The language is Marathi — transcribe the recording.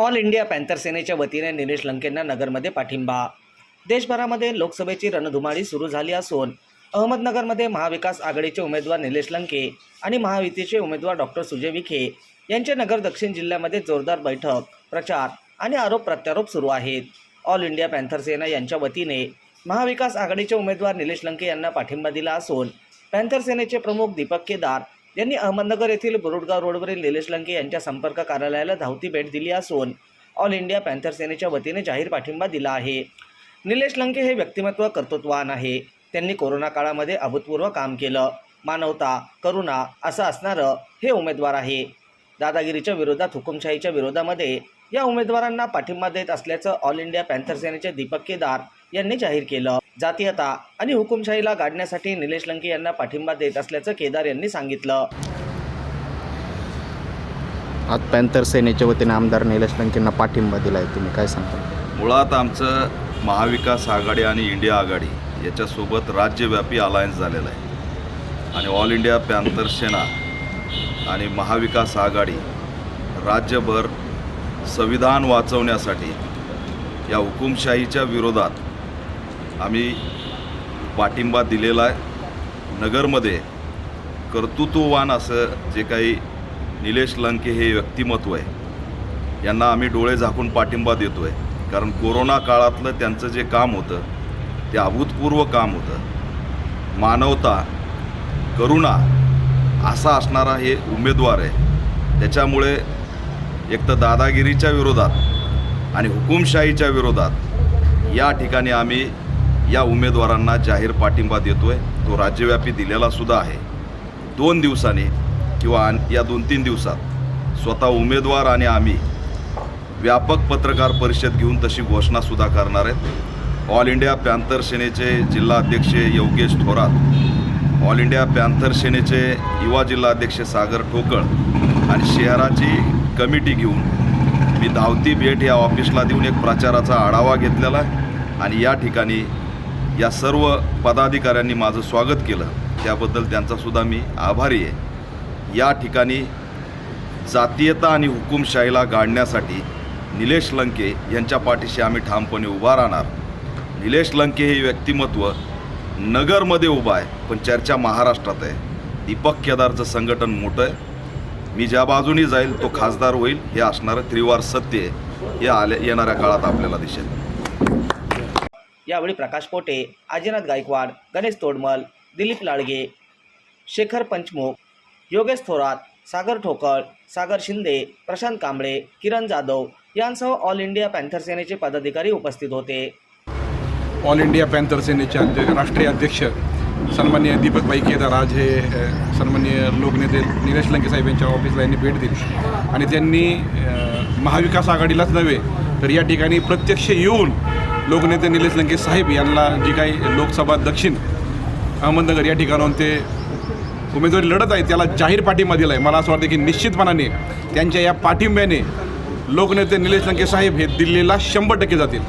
ऑल इंडिया पॅन्थर सेनेच्या वतीने निलेश लंकेंना नगरमध्ये पाठिंबा. देशभरामध्ये लोकसभेची रणधुमाळी सुरू झाली असून अहमदनगरमध्ये महाविकास आघाडीचे उमेदवार निलेश लंके आणि महायुतीचे उमेदवार डॉक्टर सुजय विखे यांचे नगर दक्षिण जिल्ह्यामध्ये जोरदार बैठक प्रचार आणि आरोप प्रत्यारोप सुरू आहेत. ऑल इंडिया पॅन्थर सेना यांच्या वतीने महाविकास आघाडीचे उमेदवार निलेश लंके यांना पाठिंबा दिला असून पॅन्थर सेनेचे प्रमुख दीपक केदार यांनी अहमदनगर येथील बोरोडगाव रोडवरील निलेश लंके यांच्या संपर्क कार्यालयाला धावती भेट दिली असून ऑल इंडिया पॅन्थर सेनेच्या वतीने जाहीर पाठिंबा दिला आहे. निलेश लंके हे व्यक्तिमत्व कर्तृत्वान आहे. त्यांनी कोरोना काळामध्ये अभूतपूर्व काम केलं. मानवता करुणा असं असणारं हे उमेदवार आहे. दादागिरीच्या विरोधात हुकुमशाहीच्या विरोधामध्ये या उमेदवारांना पाठिंबा देत असल्याचं ऑल इंडिया पॅन्थर सेनेचे दीपक केदार यांनी जाहीर केलं. जातीयता आणि हुकुमशाहीला गाडण्यासाठी निलेश लंके यांना पाठिंबा देत असल्याचं केदार यांनी सांगितलं. आज पॅन्थर सेनेच्या वतीने आमदार निलेश लंकेंना पाठिंबा दिला आहे तुम्ही काय सांगता? मुळात आमचं महाविकास आघाडी आणि इंडिया आघाडी याच्यासोबत राज्यव्यापी अलायन्स झालेलं आहे. आणि ऑल इंडिया पॅन्थर सेना आणि महाविकास आघाडी राज्यभर संविधान वाचवण्यासाठी या हुकुमशाहीच्या विरोधात आम्ही पाठिंबा दिलेला आहे. नगरमध्ये कर्तृत्ववान असं जे काही निलेश लंके हे व्यक्तिमत्व आहे यांना आम्ही डोळे झाकून पाठिंबा देतो आहे कारण कोरोना काळातलं त्यांचं जे काम होतं ते अभूतपूर्व काम होतं. मानवता करुणा असा असणारा हे उमेदवार आहे. त्याच्यामुळे एक तर दादागिरीच्या विरोधात आणि हुकुमशाहीच्या विरोधात या ठिकाणी आम्ही या उमेदवारांना जाहीर पाठिंबा देतो आहे तो राज्यव्यापी दिलेला सुद्धा आहे. दोन दिवसाने किंवा या दोन तीन दिवसात स्वतः उमेदवार आणि आम्ही व्यापक पत्रकार परिषद घेऊन तशी घोषणासुद्धा करणार आहेत. ऑल इंडिया पॅन्थर सेनेचे जिल्हाध्यक्ष Yogesh Thorat all India panther सेनेचे युवा जिल्हाध्यक्ष सागर ठोकळ आणि शहराची कमिटी घेऊन मी धावती भेट या ऑफिसला देऊन एक प्रचाराचा आढावा घेतलेला आहे. आणि या ठिकाणी या सर्व पदाधिकाऱ्यांनी माझं स्वागत केलं. त्याबद्दल त्यांचासुद्धा मी आभारी आहे. या ठिकाणी जातीयता आणि हुकुमशाहीला गाडण्यासाठी निलेश लंके यांच्या पाठीशी आम्ही ठामपणे उभा राहणार. निलेश लंके हे व्यक्तिमत्व नगरमध्ये उभं आहे पण चर्चा महाराष्ट्रात आहे. दीपक केदारचं संघटन मोठं आहे. मी ज्या बाजूनी जाईल तो खासदार होईल हे असणारं त्रिवार सत्य आहे. हे आले येणाऱ्या काळात आपल्याला दिसेल. यावेळी प्रकाश पोटे आजीनाथ गायकवाड गणेश तोडमल दिलीप लाडगे शेखर पंचमुख योगेश थोरात सागर ठोकळ सागर शिंदे प्रशांत कांबळे किरण जाधव यांसह ऑल इंडिया पॅन्थर सेनेचे पदाधिकारी उपस्थित होते. ऑल इंडिया पॅन्थर सेनेचे राष्ट्रीय अध्यक्ष सन्मान्य दीपकभाई केदार आज हे सन्मान्य लोकनेते निलेश लंके साहेब यांच्या ऑफिसला यांनी भेट दिली. आणि त्यांनी महाविकास आघाडीलाच नव्हे तर या ठिकाणी प्रत्यक्ष येऊन लोकनेते निलेश लंके साहेब यांना जी काही लोकसभा दक्षिण अहमदनगर या ठिकाणाहून ते उमेदवारी लढत आहे त्याला जाहीर पाठिंबा दिला आहे मला असं वाटतं की निश्चितपणाने त्यांच्या या पाठिंब्याने लोकनेते निलेश लंके साहेब हे दिल्लीला शंभर टक्के जातील.